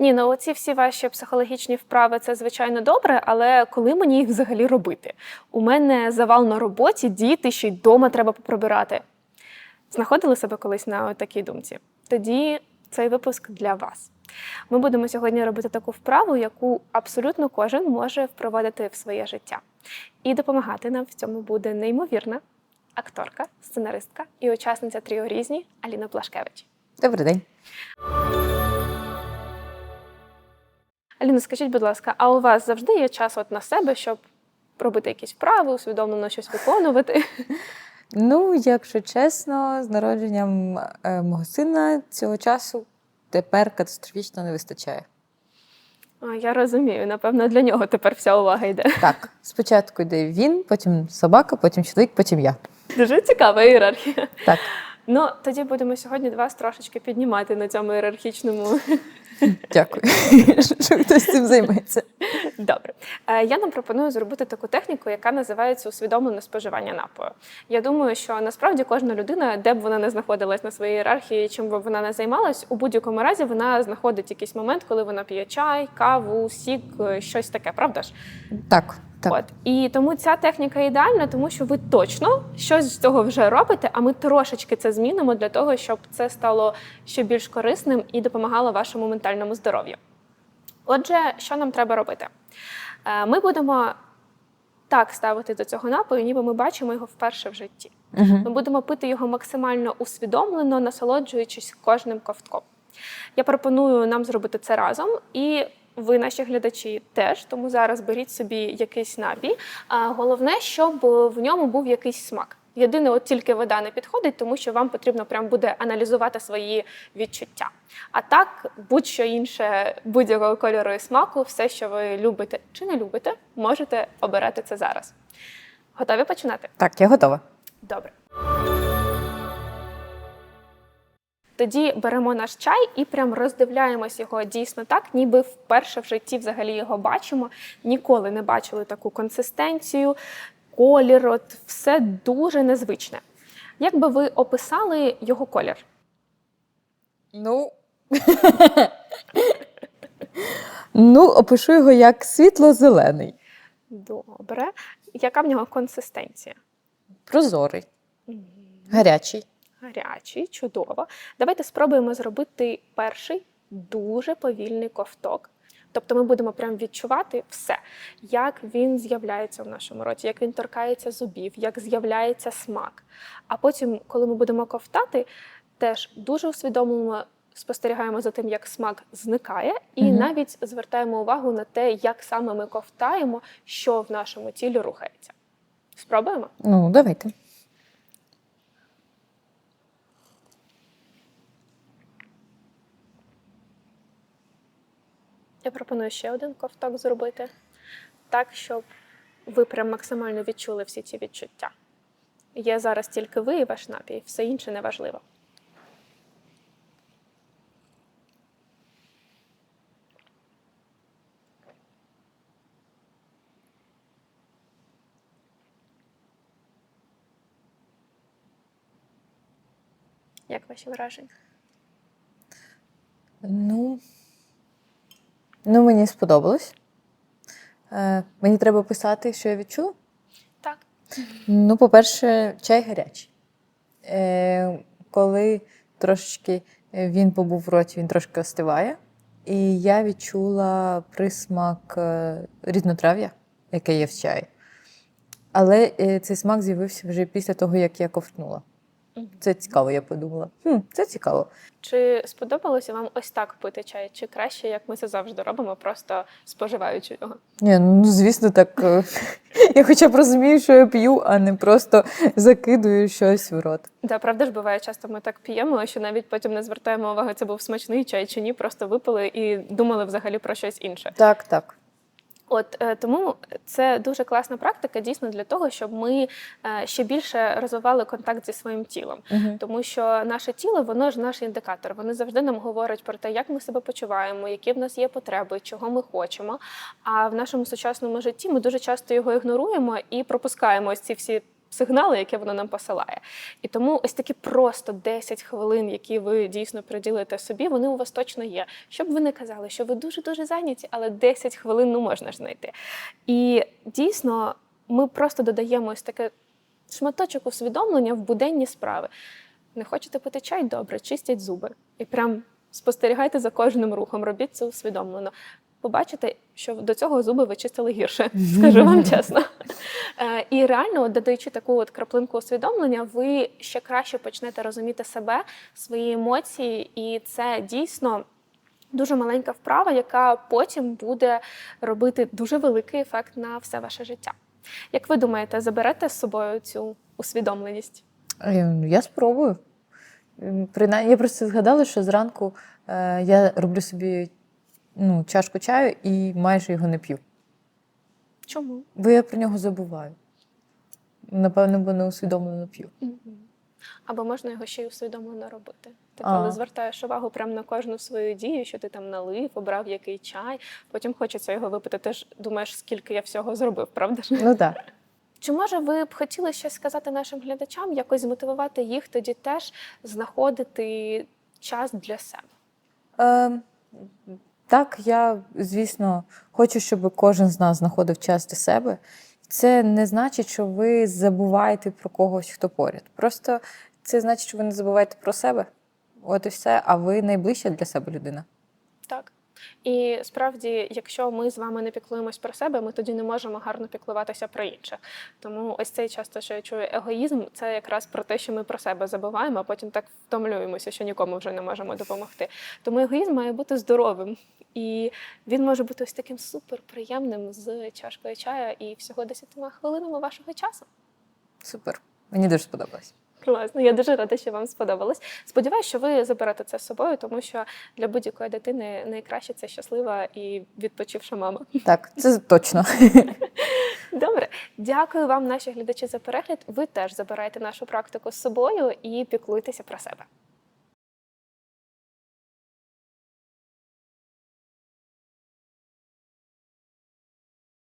Ні, ну оці всі ваші психологічні вправи це звичайно добре, але коли мені їх взагалі робити? У мене завал на роботі, діти, ще й вдома треба поприбирати. Знаходили себе колись на такій думці? Тоді цей випуск для вас. Ми будемо сьогодні робити таку вправу, яку абсолютно кожен може впровадити в своє життя. І допомагати нам в цьому буде неймовірна акторка, сценаристка і учасниця тріо різні Аліна Плашкевич. Добрий день. Аліна, скажіть, будь ласка, а у вас завжди є час от на себе, щоб робити якісь вправи, усвідомлено щось виконувати? Ну, якщо чесно, з народженням е, мого сина цього часу тепер катастрофічно не вистачає. А, я розумію, напевно, для нього тепер вся увага йде. Так, спочатку йде він, потім собака, потім чоловік, потім я. Дуже цікава ієрархія. Так, Ну, тоді будемо сьогодні вас трошечки піднімати на цьому ієрархічному. дякую, що хтось цим займеться. Добре. Е, Я нам пропоную зробити таку техніку, яка називається усвідомлене споживання напою. Я думаю, що насправді кожна людина, де б вона не знаходилась на своїй ієрархії, чим би вона не займалась, у будь-якому разі вона знаходить якийсь момент, коли вона п'є чай, каву, сік, е, щось таке, правда ж? Так, так. От і тому ця техніка ідеальна, тому що ви точно щось з цього вже робите, а ми трошечки це змінимо для того, щоб це стало ще більш корисним і допомагало вашому ментальному здоров'ю. Отже, що нам треба робити? Е, Ми будемо так ставити до цього напою, ніби ми бачимо його вперше в житті. Угу. Ми будемо пити його максимально усвідомлено, насолоджуючись кожним ковтком. Я пропоную нам зробити це разом, і ви, наші глядачі, теж. Тому зараз беріть собі якийсь напій. А головне, щоб в ньому був якийсь смак. Єдине, от тільки вода не підходить, тому що вам потрібно прям буде аналізувати свої відчуття. А так, будь-що інше будь-якого кольору і смаку, все, що ви любите чи не любите, можете обирати це зараз. Готові починати? Так, я готова. Добре. Тоді беремо наш чай і прям роздивляємось його дійсно так, ніби вперше в житті взагалі його бачимо. Ніколи не бачили таку консистенцію, колір, от все дуже незвичне. Як би ви описали його колір? Ну. ну, опишу його як світло-зелений, Добре. Яка в нього консистенція? прозорий, гарячий. Гарячий, чудово. Давайте спробуємо зробити перший дуже повільний ковток. Тобто ми будемо прям відчувати все, як він з'являється в нашому роті, як він торкається зубів, як з'являється смак. А потім, коли ми будемо ковтати, теж дуже усвідомлено спостерігаємо за тим, як смак зникає, і Мгм. навіть звертаємо увагу на те, як саме ми ковтаємо, що в нашому тілі рухається. Спробуємо? Ну, давайте. Я пропоную ще один ковток зробити, так, щоб ви прям максимально відчули всі ці відчуття. Є зараз тільки ви і ваш напій, все інше не важливо. Як ваші враження? Ну, ну мені сподобалось. Е, мені треба писати, що я відчула. Так. Ну, по-перше, чай гарячий. Е, коли трошечки він побув в роті, він трошки остиває. І я відчула присмак е, різнотрав'я, яке є в чаї. Але е, цей смак з'явився вже після того, як я ковтнула. Це цікаво, я подумала. Хм, це цікаво. Чи сподобалося вам ось так пити чай? Чи краще, як ми це завжди робимо, просто споживаючи його? Ні, ну звісно, так. е, Я хоча б розумію, що я п'ю, а не просто закидую щось в рот. Да, правда ж буває, часто ми так п'ємо, що навіть потім не звертаємо уваги, це був смачний чай чи ні, просто випили і думали взагалі про щось інше. Так, так. От е, тому це дуже класна практика, дійсно для того, щоб ми е, ще більше розвивали контакт зі своїм тілом. Угу. Тому що наше тіло, воно ж наш індикатор. Воно завжди нам говорить про те, як ми себе почуваємо, які в нас є потреби, чого ми хочемо. А в нашому сучасному житті ми дуже часто його ігноруємо і пропускаємо ось ці всі сигнали, які воно нам посилає. І тому ось такі просто 10 хвилин, які ви дійсно приділите собі, вони у вас точно є. Щоб ви не казали, що ви дуже-дуже зайняті, але 10 хвилин ну можна ж знайти. І дійсно, ми просто додаємо ось таке шматочок усвідомлення в буденні справи. Не хочете пити чай? Добре, чистять зуби. І прям спостерігайте за кожним рухом, робіть це усвідомлено. Побачите, що до цього зуби ви чистили гірше, скажу вам чесно. Е, І реально, додаючи таку от краплинку усвідомлення, ви ще краще почнете розуміти себе, свої емоції, і це дійсно дуже маленька вправа, яка потім буде робити дуже великий ефект на все ваше життя. Як ви думаєте, заберете з собою цю усвідомленість? Е, Я спробую. Принаймні, я просто згадала, що зранку е, я роблю собі ну, чашку чаю і майже його не п'ю. Чому? Бо я про нього забуваю. Напевно, бо не усвідомлено п'ю. Або можна його ще й усвідомлено робити. Ти А. коли звертаєш увагу прямо на кожну свою дію, що ти там налив, обрав який чай, потім хочеться його випити. Ти ж думаєш, скільки я всього зробив, правда ж? Ну так. Чи може ви б хотіли щось сказати нашим глядачам, якось змотивувати їх тоді теж знаходити час для себе? Е, так, я, звісно, хочу, щоб кожен з нас знаходив час для себе. Це не значить, що ви забуваєте про когось, хто поряд. Просто це значить, що ви не забуваєте про себе. От і все, а ви найближча для себе людина. Так. І справді, якщо ми з вами не піклуємось про себе, ми тоді не можемо гарно піклуватися про інших. Тому ось цей часто, що я чую егоїзм, це якраз про те, що ми про себе забуваємо, а потім так втомлюємося, що нікому вже не можемо допомогти. Тому егоїзм має бути здоровим. І він може бути ось таким суперприємним з чашкою чаю і всього 10 хвилинами вашого часу. Супер. Мені дуже сподобалось. Класно, я дуже рада, що вам сподобалось. Сподіваюсь, що ви заберете це з собою, тому що для будь-якої дитини найкраще це щаслива і відпочивша мама. Так, це точно. Добре, дякую вам, наші глядачі, за перегляд. Ви теж забирайте нашу практику з собою і піклуйтеся про себе.